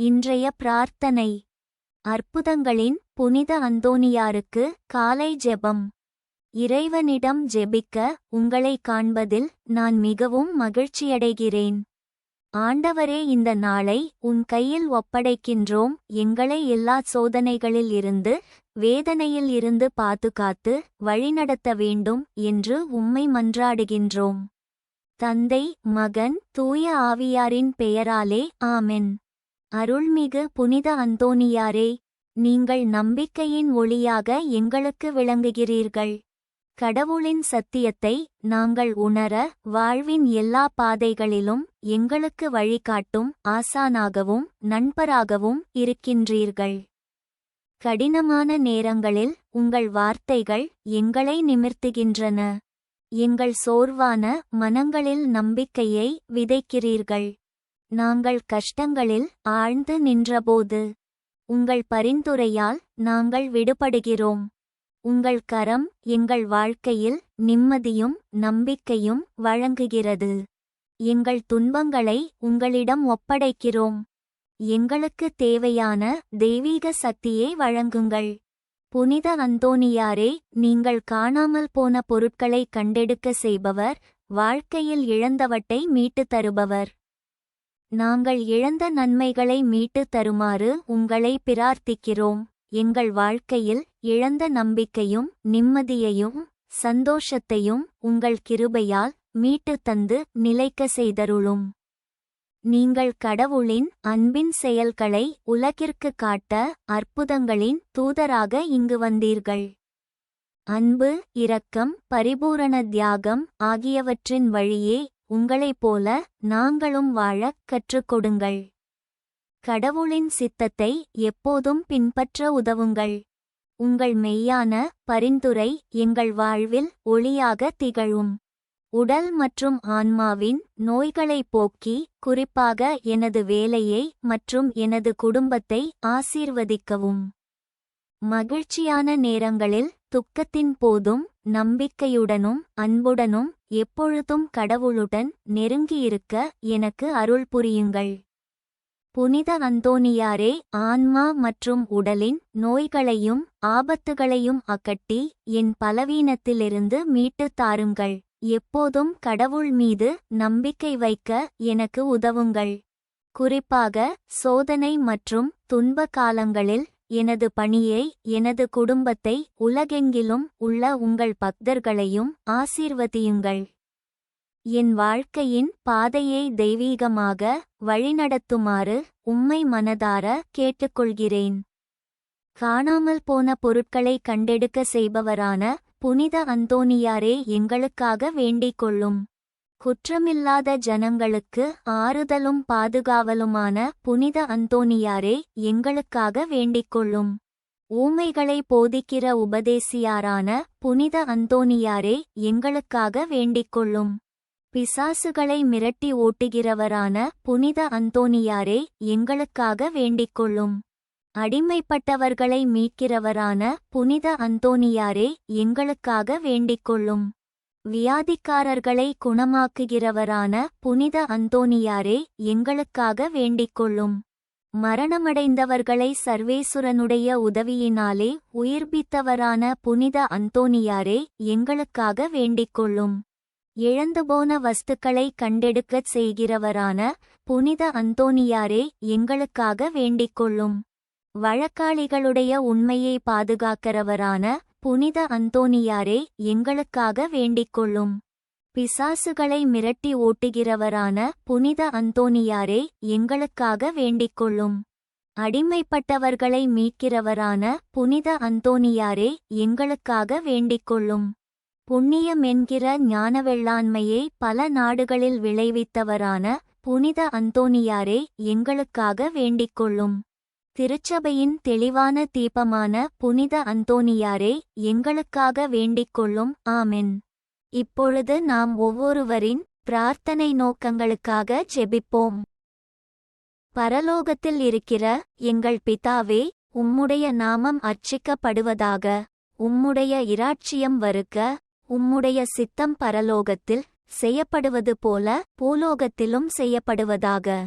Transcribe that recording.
இன்றைய பிரார்த்தனை. அற்புதங்களின் புனித அந்தோனியாருக்கு காலை ஜெபம். இறைவனிடம் ஜெபிக்க உங்களை காண்பதில் நான் மிகவும் மகிழ்ச்சியடைகிறேன். ஆண்டவரே இந்த நாளை உன் கையில் ஒப்படைக்கின்றோம். எங்களை எல்லா சோதனைகளில் இருந்து வேதனையில் இருந்து பாதுகாத்து வழிநடத்த வேண்டும் என்று உம்மை மன்றாடுகின்றோம். தந்தை மகன் தூய ஆவியாரின் பெயராலே ஆமென். அருள்மிகு புனித அந்தோனியாரே நீங்கள் நம்பிக்கையின் ஒளியாக எங்களுக்கு விளங்குகிறீர்கள். கடவுளின் சத்தியத்தை நாங்கள் உணர வாழ்வின் எல்லா பாதைகளிலும் எங்களுக்கு வழிகாட்டும் ஆசானாகவும் நண்பராகவும் இருக்கின்றீர்கள். கடினமான நேரங்களில் உங்கள் வார்த்தைகள் எங்களை நிமிர்த்துகின்றன. எங்கள் சோர்வான மனங்களில் நம்பிக்கையை விதைக்கிறீர்கள். நாங்கள் கஷ்டங்களில் ஆழ்ந்து நின்றபோது உங்கள் பரிந்துரையால் நாங்கள் விடுபடுகிறோம். உங்கள் கரம் எங்கள் வாழ்க்கையில் நிம்மதியும் நம்பிக்கையும் வழங்குகிறது. எங்கள் துன்பங்களை உங்களிடம் ஒப்படைக்கிறோம். எங்களுக்கு தேவையான தெய்வீக சக்தியை வழங்குங்கள். புனித அந்தோனியாரே நீங்கள் காணாமல் போன பொருட்களை கண்டெடுக்க செய்பவர் வாழ்க்கையில் இழந்தவற்றை மீட்டுத் தருபவர். நாங்கள் இழந்த நன்மைகளை மீட்டுத் தருமாறு உங்களை பிரார்த்திக்கிறோம். எங்கள் வாழ்க்கையில் இழந்த நம்பிக்கையும் நிம்மதியையும் சந்தோஷத்தையும் உங்கள் கிருபையால் மீட்டுத் தந்து நிலைக்க செய்தருளும். நீங்கள் கடவுளின் அன்பின் செயல்களை உலகிற்கு காட்ட அற்புதங்களின் தூதராக இங்கு வந்தீர்கள். அன்பு இரக்கம் பரிபூரண தியாகம் ஆகியவற்றின் வழியே உங்களைப் போல நாங்களும் வாழக் கற்றுக் கடவுளின் சித்தத்தை எப்போதும் பின்பற்ற உதவுங்கள். உங்கள் மெய்யான பரிந்துரை எங்கள் வாழ்வில் ஒளியாக திகழும். உடல் மற்றும் ஆன்மாவின் நோய்களை போக்கி குறிப்பாக எனது வேலையை மற்றும் எனது குடும்பத்தை ஆசீர்வதிக்கவும். மகிழ்ச்சியான நேரங்களில் துக்கத்தின் போதும் நம்பிக்கையுடனும் அன்புடனும் எப்பொழுதும் கடவுளுடன் நெருங்கியிருக்க எனக்கு அருள் புரியுங்கள். புனித அந்தோனியாரே ஆன்மா மற்றும் உடலின் நோய்களையும் ஆபத்துகளையும் அகட்டி என் பலவீனத்திலிருந்து மீட்டுத் தாருங்கள். எப்போதும் கடவுள் மீது நம்பிக்கை வைக்க எனக்கு உதவுங்கள். குறிப்பாக சோதனை மற்றும் துன்ப காலங்களில் எனது பணியை எனது குடும்பத்தை உலகெங்கிலும் உள்ள உங்கள் பக்தர்களையும் ஆசீர்வதியுங்கள். என் வாழ்க்கையின் பாதையை தெய்வீகமாக வழிநடத்துமாறு உம்மை மனதார கேட்டுக்கொள்கிறேன். காணாமல் போன பொருட்களை கண்டெடுக்க செய்பவரான புனித அந்தோனியாரே எங்களுக்காக வேண்டிக் கொள்ளும். குற்றமில்லாத ஜனங்களுக்கு ஆறுதலும் பாதுகாவலுமான புனித அந்தோனியாரே எங்களுக்காக வேண்டிக்கொள்ளும். ஊமைகளை போதிக்கிற உபதேசியாரான புனித அந்தோனியாரே எங்களுக்காக வேண்டிக்கொள்ளும். பிசாசுகளை மிரட்டி ஓட்டுகிறவரான புனித அந்தோனியாரே எங்களுக்காக வேண்டிக்கொள்ளும். அடிமைப்பட்டவர்களை மீட்கிறவரான புனித அந்தோனியாரே எங்களுக்காக வேண்டிக்கொள்ளும். வியாதிக்காரர்களை குணமாக்குகிறவரான புனித அந்தோனியாரே எங்களுக்காக வேண்டிக்கொள்ளும். மரணமடைந்தவர்களை சர்வேசுரனுடைய உதவியினாலே உயிர்ப்பித்தவரான புனித அந்தோனியாரே எங்களுக்காக வேண்டிக்கொள்ளும். இழந்துபோன வஸ்துக்களை கண்டெடுக்கச் செய்கிறவரான புனித அந்தோனியாரே எங்களுக்காக வேண்டிக்கொள்ளும். வழக்காளிகளுடைய உண்மையை பாதுகாக்கிறவரான புனித அந்தோனியாரே எங்களுக்காக வேண்டிக்கொள்ளும். பிசாசுகளை மிரட்டி ஓட்டுகிறவரான புனித அந்தோனியாரே எங்களுக்காக வேண்டிக்கொள்ளும். அடிமைப்பட்டவர்களை மீட்கிறவரான புனித அந்தோனியாரே எங்களுக்காக வேண்டிக்கொள்ளும். புண்ணியமென்கிற ஞானவெள்ளாண்மையை பல நாடுகளில் விளைவித்தவரான புனித அந்தோனியாரே எங்களுக்காக வேண்டிக்கொள்ளும். திருச்சபையின் தெளிவான தீபமான புனித அந்தோனியாரே எங்களுக்காக வேண்டிக்கொள்ளும். ஆமென். இப்பொழுது நாம் ஒவ்வொருவரின் பிரார்த்தனை நோக்கங்களுக்காக ஜெபிப்போம். பரலோகத்தில் இருக்கிற எங்கள் பிதாவே உம்முடைய நாமம் அர்ச்சிக்கப்படுவதாக உம்முடைய இராட்சியம் வருக உம்முடைய சித்தம் பரலோகத்தில் செய்யப்படுவது போல பூலோகத்திலும் செய்யப்படுவதாக.